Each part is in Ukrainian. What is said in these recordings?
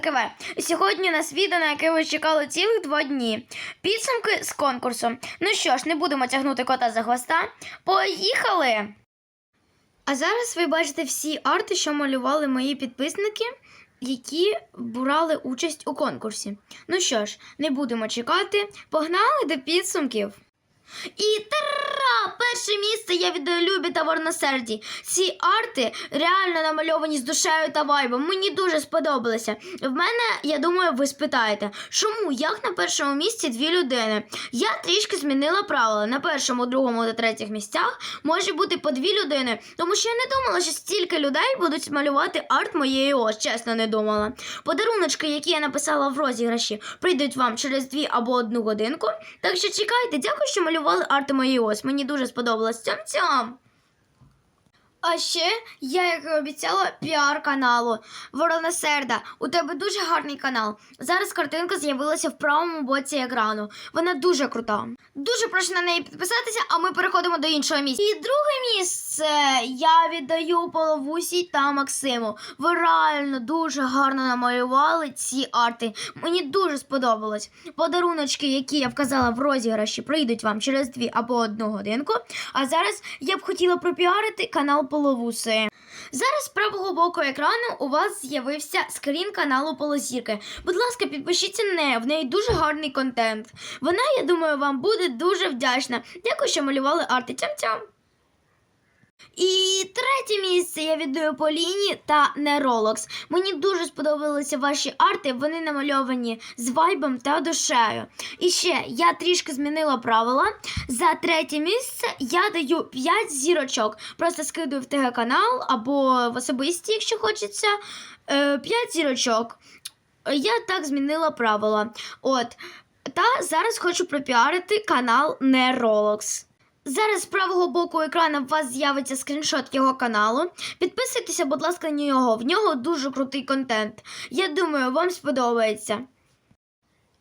КВ. Сьогодні у нас відео, на яке ви чекали цілих два дні. Підсумки з конкурсу. Ну що ж, не будемо тягнути кота за хвоста. Поїхали! А зараз ви бачите всі арти, що малювали мої підписники, які брали участь у конкурсі. Ну що ж, не будемо чекати. Погнали до підсумків. І тара! Перше місце я віддаю Любі та Ворносерді. Ці арти реально намальовані з душею та вайбом. Мені дуже сподобалися. В мене, я думаю, ви спитаєте, чому як на першому місці дві людини? Я трішки змінила правила. На першому, другому та третіх місцях може бути по дві людини, тому що я не думала, що стільки людей будуть малювати арт моєї ось, чесно не думала. Подаруночки, які я написала в розіграші, прийдуть вам через дві або одну годинку. Так що чекайте, дякую, що малювали арти моєї ось. Мені дуже сподобалось. Цьом-цьом! А ще я, як і обіцяла, піар каналу. Ворона Серда, у тебе дуже гарний канал. Зараз картинка з'явилася в правому боці екрану. Вона дуже крута. Дуже прошу на неї підписатися, а ми переходимо до іншого місця. І друге місце я віддаю Половусі та Максиму. Ви реально дуже гарно намалювали ці арти. Мені дуже сподобалось. Подаруночки, які я вказала в розіграші, прийдуть вам через дві або одну годинку. А зараз я б хотіла пропіарити канал Половуси. Зараз з правого боку екрану у вас з'явився скрін каналу Полозірки. Будь ласка, підпишіться на неї, в неї дуже гарний контент. Вона, я думаю, вам буде дуже вдячна. Дякую, що малювали арти. Тям-тям! І третє місце я віддаю Поліні та Неролокс. Мені дуже сподобалися ваші арти, вони намальовані з вайбом та душею. І ще я трішки змінила правила. За третє місце я даю 5 зірочок. Просто скидую в ТГ канал або в особисті, якщо хочеться. 5 зірочок. Я так змінила правила. От. Та зараз хочу пропіарити канал Неролокс. Зараз з правого боку екрану у вас з'явиться скріншот його каналу. Підписуйтеся, будь ласка, на нього. В нього дуже крутий контент. Я думаю, вам сподобається.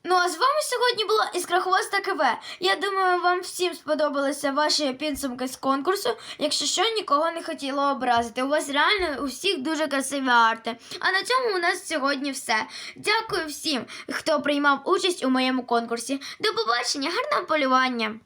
Ну а з вами сьогодні була Іскрахвоста КВ. Я думаю, вам всім сподобалися ваші підсумки з конкурсу. Якщо що, нікого не хотіла образити. У вас реально у всіх дуже красиві арти. А на цьому у нас сьогодні все. Дякую всім, хто приймав участь у моєму конкурсі. До побачення, гарного полювання!